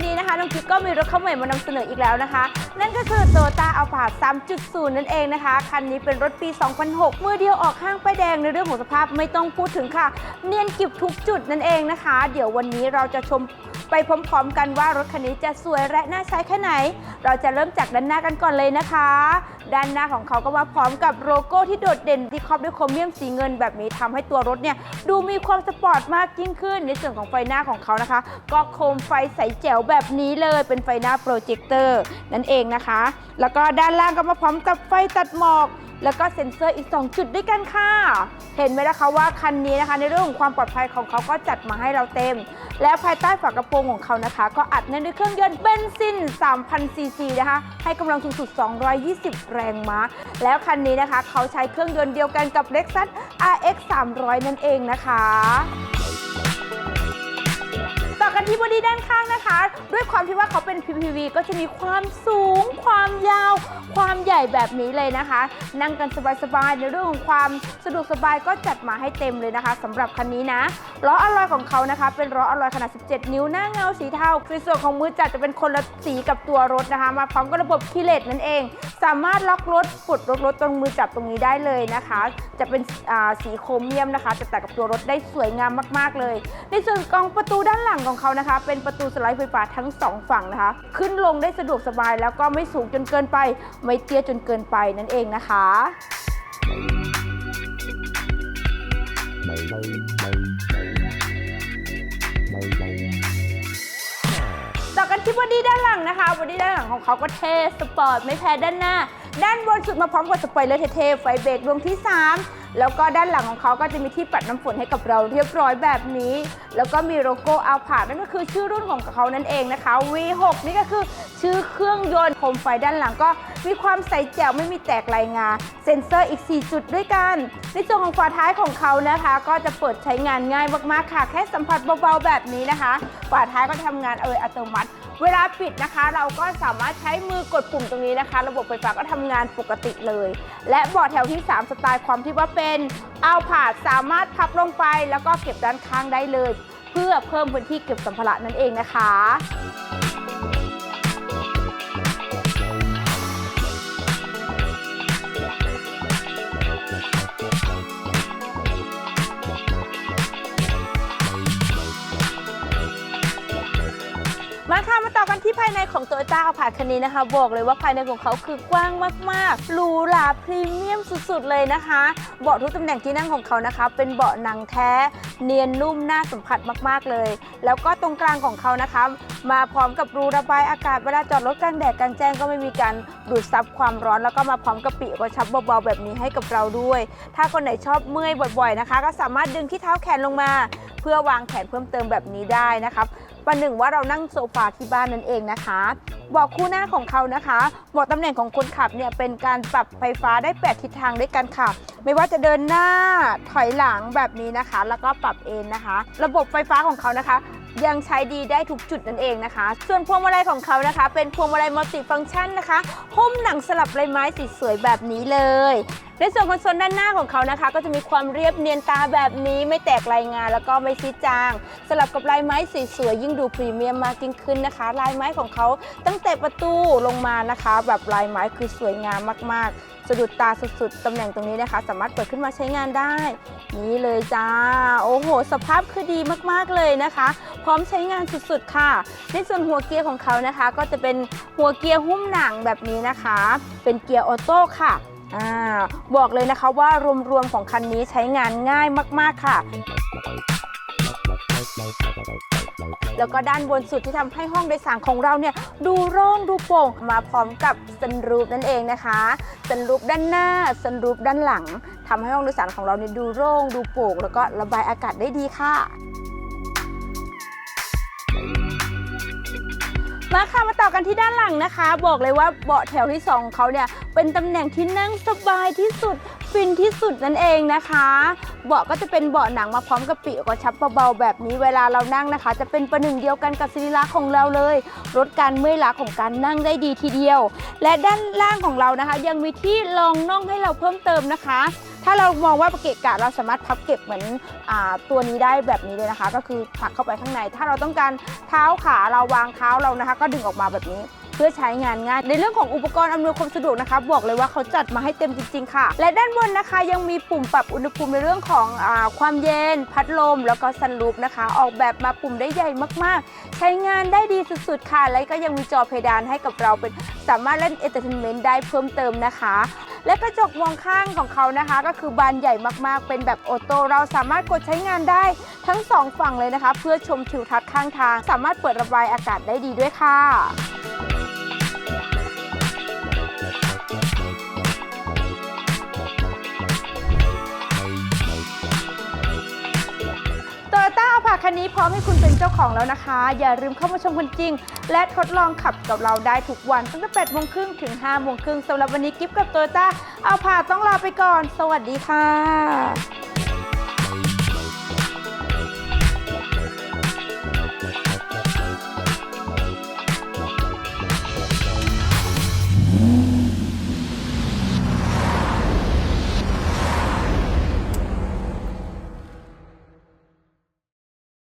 ันนี้นะคะน้องกิ๊กก็มีรถเข้าใหม่มานำเสนออีกแล้วนะคะ นั่นก็คือ Toyota Alphard 3.0 นั่นเองนะคะ คันนี้เป็นรถปี 2006 มือเดียวออกห้างป้ายแดงในเรื่องของสภาพไม่ต้องพูดถึงค่ะ เนียนกริบทุกจุดนั่นเองนะคะ เดี๋ยววันนี้เราจะชม ไปพร้อมๆ กันว่ารถคันนี้จะสวยและน่าใช้แค่ไหน เราจะเริ่มจากด้านหน้ากันก่อนเลยนะคะ ด้านหน้าของเขาก็มาพร้อมกับโลโก้ที่โดดเด่นที่ครอบด้วยโครเมียมสีเงินแบบนี้ทำให้ตัวรถเนี่ยดูมีความสปอร์ตมากยิ่งขึ้น ในส่วนของไฟหน้าของเขานะคะ ก็โคมไฟใสแจ๋วแบบนี้เลยเป็นไฟหน้าโปรเจคเตอร์นั่นเองนะคะ แล้วก็ด้านล่างก็มาพร้อมกับไฟตัดหมอก แล้วก็เซ็นเซอร์อีก 2 จุดด้วยกันค่ะ เห็นไหมนะคะว่าคันนี้นะคะ ในเรื่องของความปลอดภัยของเขาก็จัดมาให้เราเต็ม และภายใต้ฝากระโปรงของเขานะคะ ก็อัดแน่นด้วยเครื่องยนต์เบนซิน 3,000 ซีซีนะคะ ให้กำลังสูงสุด 220 แรงม้า แล้วคันนี้นะคะ เขาใช้เครื่องยนต์เดียวกันกับ Lexus RX 300 นั่นเองนะคะ กันที่บอดี้ด้านข้างนะคะ ด้วยความที่ว่าเขาเป็น PPV ก็จะมีความสูง ความยาว ความใหญ่แบบนี้เลยนะคะ นั่งกันสบายๆในเรื่องของความสะดวกสบายก็จัดมาให้เต็มเลยนะคะสำหรับคันนี้นะล้ออลลอยของเขานะคะ เป็นล้ออลลอยขนาด 17 นิ้วหน้าเงาสีเทาในส่วนของมือจัดจะเป็นคนละสีกับตัวรถนะคะ มาพร้อมกับระบบคีเลสนั่นเอง สามารถล็อกรถปลดล็อกรถตรงมือจับตรงนี้ได้เลยนะคะ จะเป็นสีโครเมียมนะคะจะแตัดกับตัวรถได้สวยงามมาก ๆเลย ในส่วนของประตูด้านหลังของเขานะคะ เป็นประตูสไลด์ไฟฟ้าทั้งสองฝั่งนะคะ ขึ้นลงได้สะดวกสบายแล้วก็ไม่สูงจนเกินไป ไม่เตี้ยจนเกินไปนั่นเองนะคะต่อกันที่บอดี้ด้านหลังนะคะบอดี้ด้านหลังของเขาก็เท่สปอร์ตไม่แพ้ด้านหน้า ด้านบนสุดมาพร้อมกับสปอยเลอร์เท่ๆไฟเบรกดวงที่ 3 แล้วก็ด้านหลังของเขาก็จะมีที่ปัดน้ำฝนให้กับเราเรียบร้อยแบบนี้ แล้วก็มีโลโก้อัลพานั่นก็คือชื่อรุ่นของเขานั่นเองนะคะ V6 นี่ก็คือชื่อเครื่องยนต์โคมไฟด้านหลังก็มีความใสแจ๋วไม่มีแตกลายงา เซ็นเซอร์อีก 4 จุดด้วยกัน ในส่วนของฝาท้ายของเขานะคะ ก็จะเปิดใช้งานง่ายมากๆค่ะ แค่สัมผัสเบาๆแบบนี้นะคะ ฝาท้ายก็ทำงานเอออัตโนมัติ เวลาปิดนะคะ เราก็สามารถใช้มือกดปุ่มตรงนี้นะคะ ระบบไฟฟ้าก็ทำงานปกติเลย และบอร์ดแถวที่ 3 สไตล์ความที่ว่าเป็นเอาผาดสามารถพับลงไป แล้วก็เก็บด้านข้างได้เลย เพื่อเพิ่มพื้นที่เก็บสัมภาระนั่นเองนะคะ ที่ภายในของโตโยต้าเอาคันนี้นะคะ บอกเลยว่าภายในของเขาคือกว้างมากๆหรูหราพรีเมียมสุดๆเลยนะคะ เบาะทุกตำแหน่งที่นั่งของเขานะคะ เป็นเบาะหนังแท้ เนียนนุ่มน่าสัมผัสมากๆเลย แล้วก็ตรงกลางของเขานะคะ มาพร้อมกับรูระบายอากาศเวลาจอดรถกลางแดดกลางแจ้งก็ไม่มีการดูดซับความร้อน แล้วก็มาพร้อมกับปีกกระชับเบาๆแบบนี้ให้กับเราด้วย ถ้าคนไหนชอบเมื่อยบ่อยๆนะคะ ก็สามารถดึงที่เท้าแขนลงมา เพื่อวางแขนเพิ่มเติมแบบนี้ได้นะครับ ประหนึ่งว่าเรานั่งโซฟาที่บ้านนั่นเองนะคะเบอกคู่หน้าของเขานะคะเบอกตำแหน่งของคนขับเนี่ยเป็นการปรับไฟฟ้าได้ 8 ทิศทางด้วยกันค่ะ ไม่ว่าจะเดินหน้าถอยหลังแบบนี้นะคะ แล้วก็ปรับเอนนะคะ ระบบไฟฟ้าของเขานะคะ ยังใช้ดีได้ทุกจุดนั่นเองนะคะ ส่วนพวงมาลัยของเขานะคะ เป็นพวงมาลัยมัลติฟังก์ชันนะคะหุ้มหนังสลับลายไม้สีสวยแบบนี้เลย ในส่วนคอนโซลด้านหน้าของเขานะคะ ก็จะมีความเรียบเนียนตาแบบนี้ไม่แตกลายงาน แล้วก็ไม่ซีดจาง สลับกับลายไม้สีสวยยิ่งดูพรีเมียมมากยิ่งขึ้นนะคะ ลายไม้ของเขาตั้งแต่ประตูลงมานะคะ แบบลายไม้คือสวยงามมากๆสะดุดตาสุดๆตำแหน่งตรงนี้นะคะ สามารถเปิดขึ้นมาใช้งานได้ นี่เลยจ้า โอ้โห สภาพคือดีมากๆเลยนะคะ พร้อมใช้งานสุดๆค่ะ ในส่วนหัวเกียร์ของเขานะคะ ก็จะเป็นหัวเกียร์หุ้มหนังแบบนี้นะคะ เป็นเกียร์ออโต้ค่ะ อ่าบอกเลยนะคะว่ารวมๆของคันนี้ใช้งานง่ายมากๆค่ะ แล้วก็ด้านบนสุดที่ทำให้ห้องโดยสารของเราเนี่ยดูโล่งดูโปร่งมาพร้อมกับซันรูปนั่นเองนะคะซันรูปด้านหน้าซันรูปด้านหลังทำให้ห้องโดยสารของเราเนี่ยดูโล่งดูโปร่งแล้วก็ระบายอากาศได้ดีค่ะ มาค่ะมาต่อกันที่ด้านหลังนะคะ บอกเลยว่าเบาะแถวที่สองของเขาเนี่ยเป็นตำแหน่งที่นั่งสบายที่สุดฟินที่สุดนั่นเองนะคะ เบาะก็จะเป็นเบาะหนังมาพร้อมกับปีกกระชับเบาๆแบบนี้เวลาเรานั่งนะคะ จะเป็นประหนึ่งเดียวกันกับสิริลักของเราเลยลดการเมื่อยล้าของการนั่งได้ดีทีเดียว และด้านล่างของเรานะคะ ยังมีที่รองน่องให้เราเพิ่มเติมนะคะ ถ้าเรามองว่าเกะกะเราสามารถพับเก็บเหมือนอตัวนี้ได้แบบนี้เลยนะคะ ก็คือผลักเข้าไปข้างใน ถ้าเราต้องการเท้าขาเราวางเท้าเรานะคะ ก็ดึงออกมาแบบนี้เพื่อใช้งานง่าย ในเรื่องของอุปกรณ์อำนวยความสะดวกนะคะ บอกเลยว่าเขาจัดมาให้เต็มจริง ๆ ค่ะ และด้านบนนะคะ ยังมีปุ่มปรับอุณหภูมิในเรื่องของอความเย็น พัดลม แล้วก็ซันรูฟนะคะ ออกแบบมาปุ่มได้ใหญ่มากๆ ใช้งานได้ดีสุดๆ ค่ะ และก็ยังมีจอเพดานให้กับเราเป็นสามารถเล่นเอนเตอร์เทนเมนต์ได้เพิ่มเติมนะคะ และกระจกมองข้างของเขานะคะ ก็คือบานใหญ่มากๆ เป็นแบบออโต้เราสามารถกดใช้งานได้ทั้งสองฝั่งเลยนะคะ เพื่อชมทิวทัศน์ข้างทาง สามารถเปิดระบายอากาศได้ดีด้วยค่ะ นนี้พร้อมให้คุณเป็นเจ้าของแล้วนะคะ อย่าลืมเข้ามาชมคนจริง และทดลองขับกับเราได้ทุกวันตั้งแต่8โมงครึ่งถึง5โมงครึ่งสำหรับวันนี้กิฟต์กับโตโยต้าเอาผ่าต้องลาไปก่อน สวัสดีค่ะ